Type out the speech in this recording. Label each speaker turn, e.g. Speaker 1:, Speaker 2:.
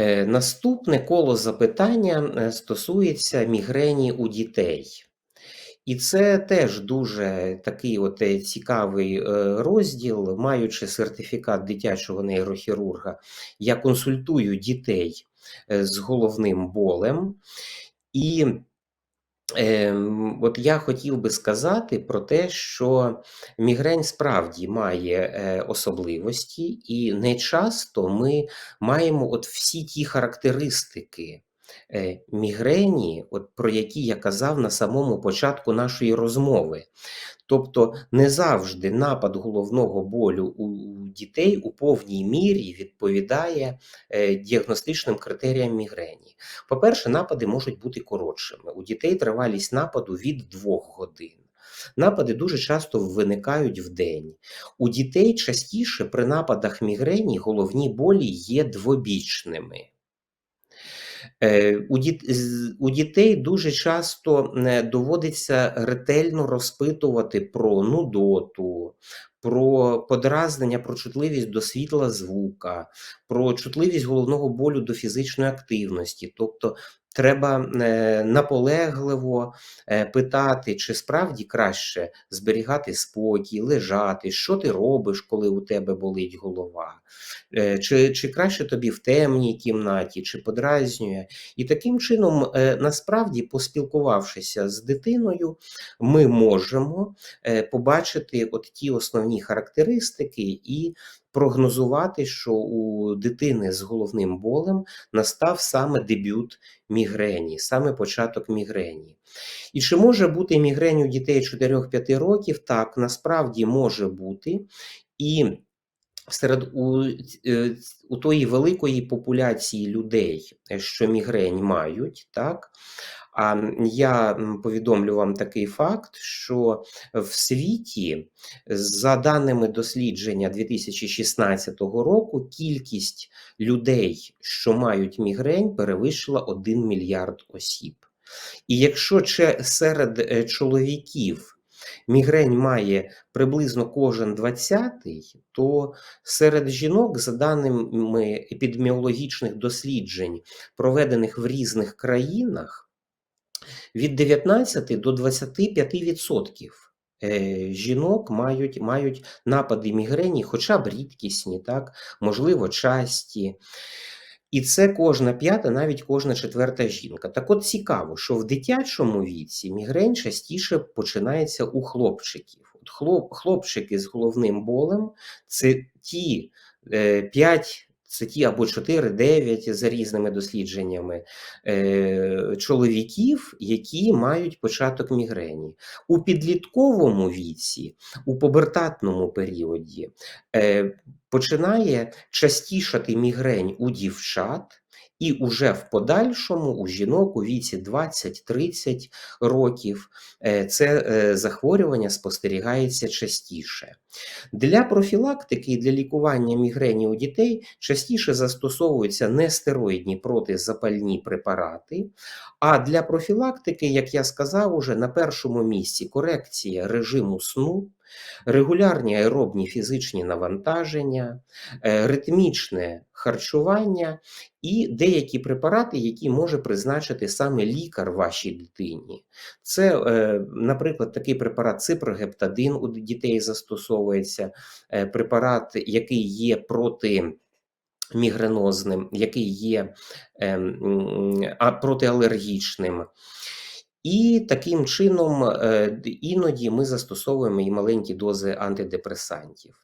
Speaker 1: Е, Наступне коло запитання е, стосується мігрені у дітей. І це теж дуже такий от е, цікавий розділ. Маючи сертифікат дитячого нейрохірурга, я консультую дітей з головним болем. І от я хотів би сказати про те, що мігрень справді має е, особливості, і не часто ми маємо от всі ті характеристики мігрені, от про які я казав на самому початку нашої розмови. Тобто не завжди напад головного болю у дітей у повній мірі відповідає е, діагностичним критеріям мігрені. По-перше, напади можуть бути коротшими. У дітей тривалість нападу від 2 годин. Напади дуже часто виникають в день. У дітей частіше при нападах мігрені головні болі є двобічними. Е, у дітей дуже часто е, доводиться ретельно розпитувати про нудоту, про подразнення, про чутливість до світла звука, про чутливість головного болю до фізичної активності. Тобто Треба е, наполегливо е, питати, чи справді краще зберігати спокій, лежати, що ти робиш, коли у тебе болить голова, е, чи чи краще тобі в темній кімнаті, чи подразнює. І таким чином, насправді, поспілкувавшися з дитиною, ми можемо побачити от ті основні характеристики і прогнозувати, що у дитини з головним болем настав саме дебют мігрені, саме початок мігрені. І чи може бути мігрень у дітей 4-5 років? Так, насправді може бути. І серед у, е, у тої великої популяції людей, що мігрень мають, так, а я повідомлю вам такий факт, що в світі, за даними дослідження 2016 року, кількість людей, що мають мігрень, перевищила 1 мільярд осіб. І якщо серед е, чоловіків мігрень має приблизно кожен 20-й, то серед жінок, за даними епідеміологічних досліджень, проведених в різних країнах, від 19 до 25% е, жінок мають мають напади мігрені, хоча б рідкісні, так, можливо, часті. І це кожна п'ята, навіть кожна четверта жінка. Так от цікаво, що в дитячому віці мігрень частіше починається у хлопчиків. От хлоп, Хлопчики з головним болем це ті 5 е, це ті або 4-9 за різними дослідженнями е, чоловіків, які мають початок мігрені. У підлітковому віці, у побертатному періоді, е, починає частішати мігрень у дівчат. І уже в подальшому у жінок у віці 20-30 років е, це е, захворювання спостерігається частіше. Для профілактики і для лікування мігрені у дітей частіше застосовуються нестероїдні протизапальні препарати, а для профілактики, як я сказав, уже на першому місці корекція режиму сну регулярні аеробні фізичні навантаження, е, ритмічне харчування і деякі препарати, які може призначити саме лікар вашій дитині. Це, е, наприклад, такий препарат ципрогептадин у дітей застосовується, е, препарат, який є проти. Мігренозним, який є ем, протиалергічним. І таким чином е, іноді ми застосовуємо і маленькі дози антидепресантів.